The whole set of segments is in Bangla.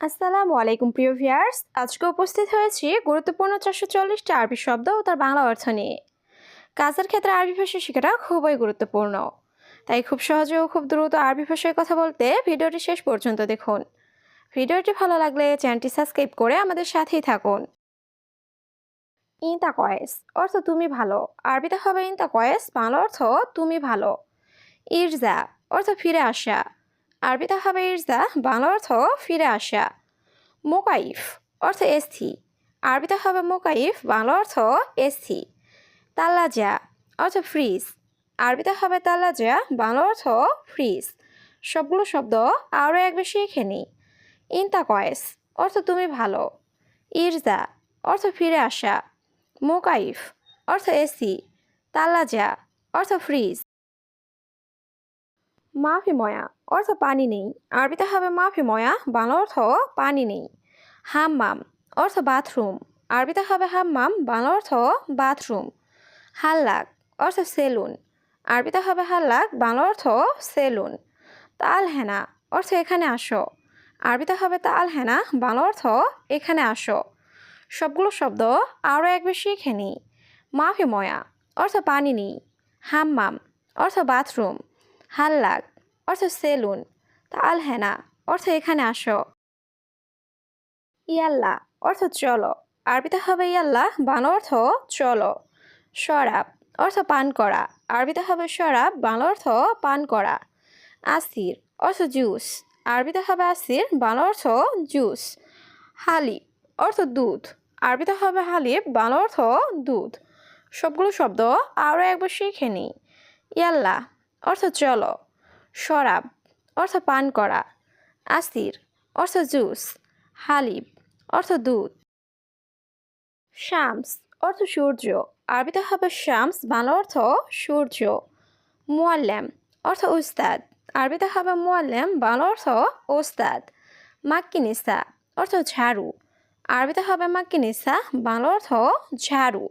আসসালামু আলাইকুম, প্রিয় ভিয়ার্স আজকে উপস্থিত হয়েছি গুরুত্বপূর্ণ চারশো চল্লিশটি আরবি শব্দ ও তার বাংলা অর্থ নিয়ে। কাজের ক্ষেত্রে আরবি ভাষা শেখাটা খুবই গুরুত্বপূর্ণ। তাই খুব সহজে ও খুব দ্রুত আরবি ভাষায় কথা বলতে ভিডিওটি শেষ পর্যন্ত দেখুন। ভিডিওটি ভালো লাগলে চ্যানেলটি সাবস্ক্রাইব করে আমাদের সাথেই থাকুন। ইনতা কয়েস অর্থ তুমি ভালো। আরবিতে হবে ইনতা কয়েস বাংলা অর্থ তুমি ভালো। ইরজা অর্থ ফিরে আসা। আরবিতে হবে ইরজা, বাংলা অর্থ ফিরে আসা। মোকাইফ, অর্থ এস্থি। আরবিতে হবে মোকাইফ, বাংলা অর্থ এস্থি। তাল্লাজা, অর্থ ফ্রিজ। আরবিতে হবে তাল্লাজা, বাংলা অর্থ ফ্রিজ। সবগুলো শব্দ আরও এক বেশি শিখে নিই ইনতা কয়েস অর্থ তুমি ভালো। ইরজা, অর্থ ফিরে আসা। মোকাইফ, অর্থ এসি তাল্লাজা, অর্থ ফ্রিজ। মাফি ময়া, অর্থ পানি নেই। আরবিতে হবে মাফি ময়া, বাংলা অর্থ পানি নেই। হাম্মাম, অর্থ বাথরুম। আরবিতে হবে হাম্মাম, বাংলা অর্থ বাথরুম। হাল্লাক, অর্থ সেলুন। আরবিতে হবে হাল্লাক, বাংলা অর্থ সেলুন। তাল হেনা অর্থ এখানে আসো। আরবিতে হবে তাল হেনা বাংলা অর্থ এখানে আসো। সবগুলো শব্দ আরও এক বেশি শিখে নিই। মাফি ময়া, অর্থ পানি নেই। হাম্মাম, অর্থ বাথরুম। হাল্লাক অর্থ সেলুন। তা আল হেনা অর্থ এখানে আসো। ইয়াল্লা অর্থ চলো। আরবিতে হবে ইয়াল্লা, বাংলা অর্থ চলো। শরাব, অর্থ পান করা। আরবিতে হবে শরাব, বাংলা অর্থ পান করা। আসির, অর্থ জুস। আরবিতে হবে আসির, বাংলা অর্থ জুস। হালি, অর্থ দুধ। আরবিতে হবে হালিব বাংলা অর্থ দুধ। সবগুলো শব্দ আরও একবার শিখে নিই। ইয়াল্লা, অর্থ চলো। শরাব, অর্থ পান করা আসির অর্থ জুস হালিব অর্থ দুধ। শামস, অর্থ সূর্য, আরবিতে হবে শামস, বাংলা অর্থ সূর্য। মোয়াল্লাম, অর্থ উস্তাদ, আরবিতে হবে মোয়াল্লাম, বাংলা অর্থ ওস্তাদ। মাক্কিনিসা, অর্থ ঝাড়ু, আরবিতে হবে মাক্কিনিসা, বাংলা অর্থ ঝাড়ু।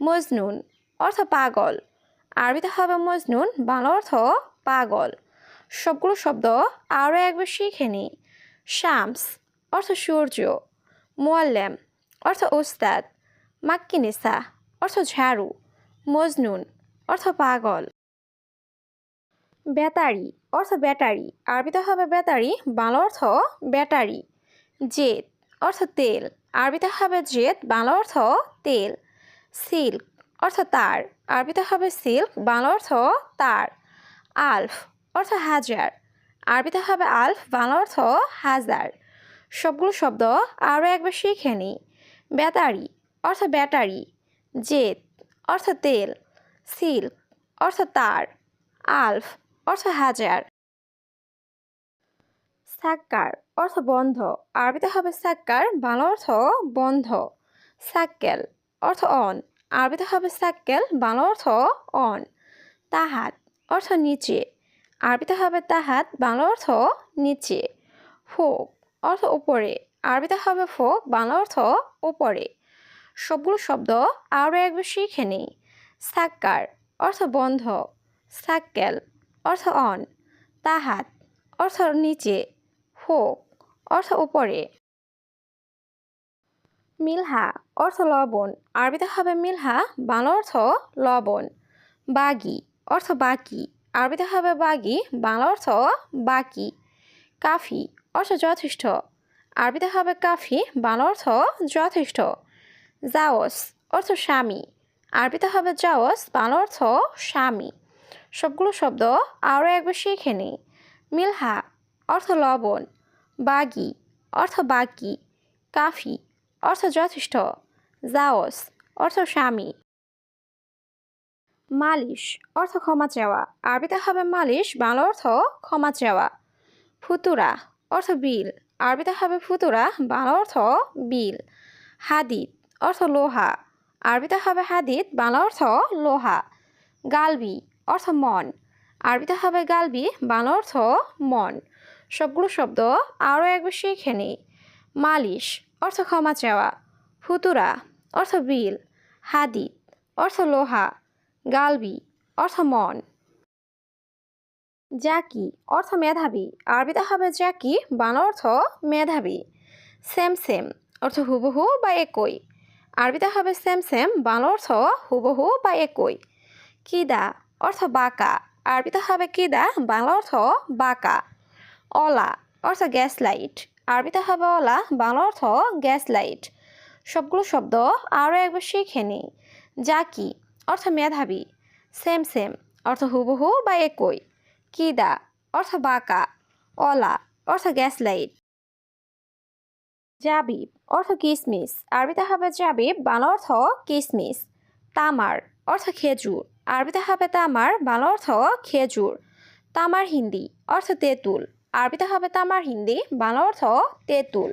মজনুন, অর্থ পাগল, আরবিতে হবে মজনুন, বাংলা অর্থ পাগল। সবগুলো শব্দ আরও একবার শিখে নিই শামস অর্থ সূর্য, মোয়াল্লাম অর্থ ওস্তাদ, মাক্কিনিসা অর্থ ঝাড়ু, মজনুন অর্থ পাগল। ব্যাটারি অর্থ ব্যাটারি, আরবিতে হবে ব্যাটারি, বাংলা অর্থ ব্যাটারি। জেদ অর্থ তেল, আরবিতে হবে জেদ, বাংলা অর্থ তেল। সিল্ক অর্থ তার, আরবিতে হবে সিল্ক, বাংলা অর্থ তার। আলফ অর্থ হাজার। আরবিতে হবে আলফ, বাংলা অর্থ হাজার। সবগুলো শব্দ আরও একবার শিখে নিই। ব্যাটারি, অর্থ ব্যাটারি। জেদ অর্থ তেল। সিল্ক, অর্থ তার। আলফ, অর্থ হাজার। সাক্কার, অর্থ বন্ধ। আরবিতে হবে সাক্কার, বাংলা অর্থ বন্ধ। সাক্কেল, অর্থ অন। আরবিতে হবে সাক্কেল, বাংলা অর্থ অন। তাহাত, অর্থ নিচে। আরবিতে হবে তাহাত, বাংলা অর্থ নিচে। ফোক অর্থ উপরে। আরবিতে হবে ফোক বাংলা অর্থ উপরে। সবগুলো শব্দ আরও একবার শিখে নিই। সাক্কার, অর্থ বন্ধ। সাক্কেল, অর্থ অন। তাহাত, অর্থ নিচে। ফোক অর্থ উপরে। মিলহা, অর্থ লবণ। আরবিতে হবে মিলহা, বাংলা অর্থ লবণ। বাগি, অর্থ বাকি। আরবিতে হবে বাগি, বাংলা অর্থ বাকি, কাফি অর্থ যথেষ্ট। আরবিতে হবে কাফি, বাংলা অর্থ যথেষ্ট। জাওস অর্থ স্বামী। আরবিতে হবে জাওস বাংলা অর্থ স্বামী। সবগুলো শব্দ আরও একবার শিখে নিই। মিলহা অর্থ লবণ। বাগি অর্থ বাকি। কাফি অর্থ যথেষ্ট। জাওস অর্থ স্বামী। মালিশ, অর্থ ক্ষমা চাওয়া। আরবিতে হবে মালিশ, বাংলা অর্থ ক্ষমা চাওয়া। ফুতুরা, অর্থ বিল। আরবিতে হবে ফুতুরা, বাংলা অর্থ বিল। হাদিদ, অর্থ লোহা। আরবিতে হবে হাদিদ, বাংলা অর্থ লোহা। গালবি, অর্থ মন। আরবিতে হবে গালবি, বাংলা অর্থ মন। সবগুলো শব্দ আরও একবার শিখে নিই। মালিশ, অর্থ ক্ষমা চাওয়া। ফুতুরা, অর্থ বিল। হাদিদ, অর্থ লোহা। গালবি, অর্থ মন। জাকি অর্থ মেধাবী। আরবিতে হবে জাকি বাংলা অর্থ মেধাবী। সেম সেম, অর্থ হুবহু বা একই। আরবিতে হবে সেম সেম, বাংলা অর্থ হুবহু বা একই। কিদা, অর্থ বাঁকা। আরবিতে হবে কিদা, বাংলা অর্থ বাঁকা। অলা, অর্থ গ্যাস লাইট আরবিতে হবে অলা, বাংলা অর্থ গ্যাস লাইট সবগুলো শব্দ আরও একবার শিখে নিই। যা কি অর্থ মেধাবী। সেম সেম অর্থ হুবহু বা একই। কিদা, অর্থ বাঁকা। অলা, অর্থ গ্যাস লাইট জাবিব অর্থ কিসমিস। আরবিতে হবে জাবিব বাংলা অর্থ কিসমিস। তামার, অর্থ খেজুর। আরবিতে হবে তামার, বাংলা অর্থ খেজুর। তামার হিন্দি, অর্থ তেঁতুল। আরবিতে হবে তামার হিন্দি, বাংলা অর্থ তেঁতুল।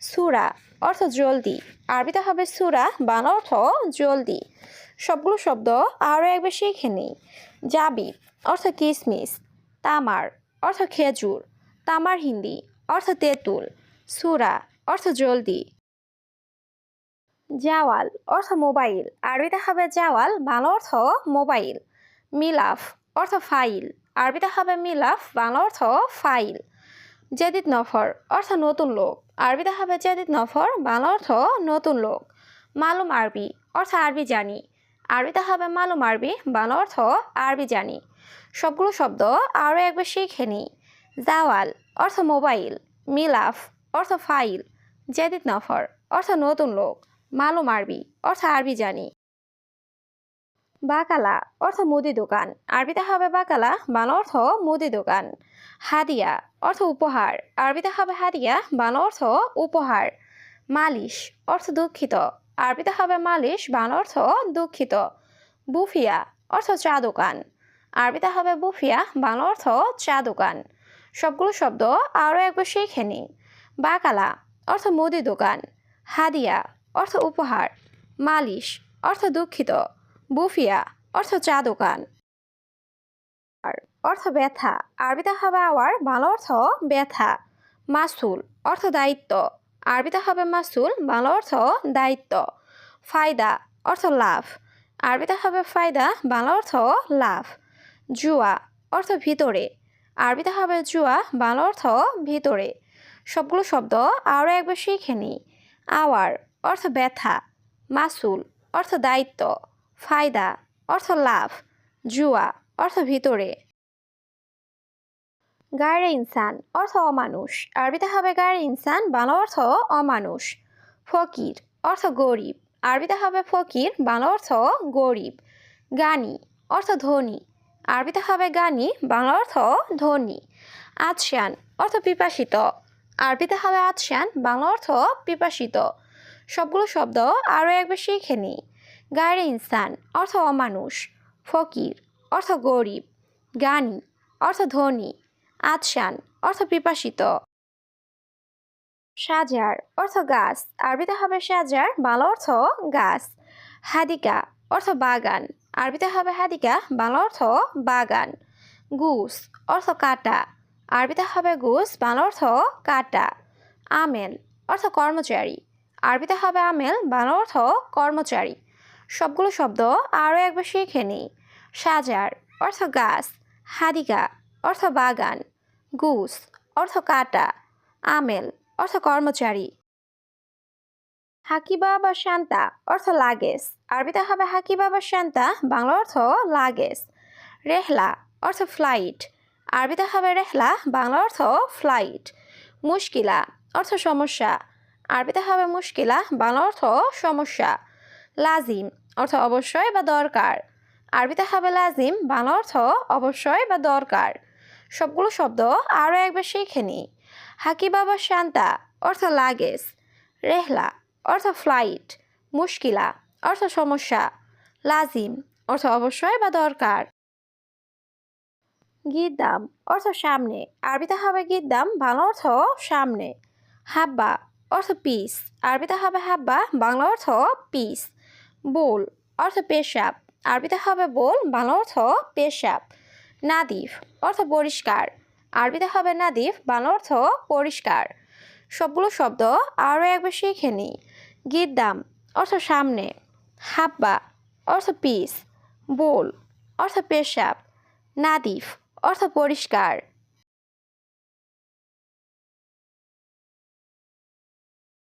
সুরা, অর্থ জলদি। আরবিতে হবে সুরা, বাংলা অর্থ জলদি। সবগুলো শব্দ আরও একবার শিখে নিই। জাবিব অর্থ কিসমিস, তামার অর্থ খেজুর, তামার হিন্দি অর্থ তেঁতুল, সুরা অর্থ জলদি। জাওয়াল অর্থ মোবাইল, আরবিতে হবে জাওয়াল, বাংলা অর্থ মোবাইল। মিলাফ অর্থ ফাইল, আরবিতে হবে মিলাফ, বাংলা অর্থ ফাইল। জেদিদ নফর অর্থ নতুন লোক, আরবিতে হবে জেদিদ নফর, বাংলা অর্থ নতুন লোক। মালুম আরবি অর্থ আরবি জানি আরবিতে হবে মালুম আরবি, বাংলা অর্থ আরবি জানি। সবগুলো শব্দ আরও একবার শিখে নিই। জাওয়াল, অর্থ মোবাইল। মিলাফ, অর্থ ফাইল। জেদিদ নফর, অর্থ নতুন লোক। মালুম আরবি, অর্থ আরবি জানি। বাকালা, অর্থ মুদি দোকান। আরবিতে হবে বাকালা, বাংলা অর্থ মুদি দোকান। হাদিয়া, অর্থ উপহার। আরবিতে হবে হাদিয়া, বাংলা অর্থ উপহার। মালিশ, অর্থ দুঃখিত। আরবিতে হবে মালিশ, বাংলা অর্থ দুঃখিত। বুফিয়া, অর্থ চা দোকান আরবিতে হবে বুফিয়া, বাংলা অর্থ চা দোকান সবগুলো শব্দ আরও একবার শিখে নিই বাকালা, অর্থ মুদি দোকান। হাদিয়া, অর্থ উপহার। মালিশ, অর্থ দুঃখিত। বুফিয়া, অর্থ চা দোকান অর্থ ব্যথা। আরবিতে হবে আওয়ার, বাংলা অর্থ ব্যথা। মাসুল, অর্থ দায়িত্ব। আরবিতে হবে মাসুল, বাংলা অর্থ দায়িত্ব। ফায়দা, অর্থ লাভ। আরবিতে হবে ফায়দা, বাংলা অর্থ লাভ। জুয়া, অর্থ ভিতরে। আরবিতে হবে জুয়া, বাংলা অর্থ ভিতরে। সবগুলো শব্দ আরও একবার শিখে নিই। আওয়ার, অর্থ ব্যথা। মাসুল, অর্থ দায়িত্ব। ফায়দা, অর্থ লাভ। জুয়া, অর্থ ভিতরে। গায়ের ইনসান, অর্থ অমানুষ। আরবিতে হবে গায়ের ইনসান, বাংলা অর্থ অমানুষ। ফকির, অর্থ গরিব। আরবিতে হবে ফকির, বাংলা অর্থ গরিব। গানি, অর্থ ধনী। আরবিতে হবে গানি, বাংলা অর্থ ধনী। আতশান অর্থ পিপাসিত। আরবিতে হবে আতশান বাংলা অর্থ পিপাসিত। সবগুলো শব্দ আরও একবার শিখে নিই। গায়ের ইনসান, অর্থ অমানুষ। ফকির, অর্থ গরিব। গানি, অর্থ ধনী। আতশান, অর্থ পিপাসিত। সাজার, অর্থ গাছ। আরবিতে হবে সাজার, বাংলা অর্থ গাছ। হাদিকা, অর্থ বাগান। আরবিতে হবে হাদিকা, বাংলা অর্থ বাগান। গুস, অর্থ কাটা। আরবিতে হবে গুস, বাংলা অর্থ কাটা। আমেল, অর্থ কর্মচারী। আরবিতে হবে আমেল, বাংলা অর্থ কর্মচারী। সবগুলো শব্দ আরও একবার শিখে নিই। সাজার, অর্থ গাছ। হাদিকা, অর্থ বাগান। গুস, অর্থ কাটা, আমেল, অর্থ কর্মচারী। হাকিবা বা শান্তা, অর্থ লাগেজ। আরবিতে হবে হাকিবা বা শান্তা, বাংলা অর্থ লাগেজ। রেহলা, অর্থ ফ্লাইট। আরবিতে হবে রেহলা, বাংলা অর্থ ফ্লাইট। মুশকিলা, অর্থ সমস্যা। আরবিতে হবে মুশকিলা, বাংলা অর্থ সমস্যা। লাজিম, অর্থ অবশ্যই বা দরকার। আরবিতে হবে লাজিম, বাংলা অর্থ অবশ্যই বা দরকার। সবগুলো শব্দ আরও একবার শিখে নিই। হাকি বাবা শান্তা, অর্থ লাগেজ। রেহলা, অর্থ ফ্লাইট মুশকিলা, অর্থ সমস্যা। লাজিম, অর্থ অবশ্যই বা দরকার। গিদ্দাম, অর্থ সামনে। আরবিতে হবে গিদ্দাম, বাংলা অর্থ সামনে। হাব্বা, অর্থ পিস আরবিতে হবে হাব্বা, বাংলা অর্থ পিস বোল, অর্থ পেশাব। আরবিতে হবে বোল, বাংলা অর্থ পেশাব। নাদিফ, অর্থ পরিষ্কার। আরবিতে হবে নাদিফ, বাংলা অর্থ পরিষ্কার। সবগুলো শব্দ আরও একবার শিখে নিই। গিদ্দাম অর্থ সামনে। হাব্বা, অর্থ পিস। বোল, অর্থ পেশাব। নাদিফ, অর্থ পরিষ্কার।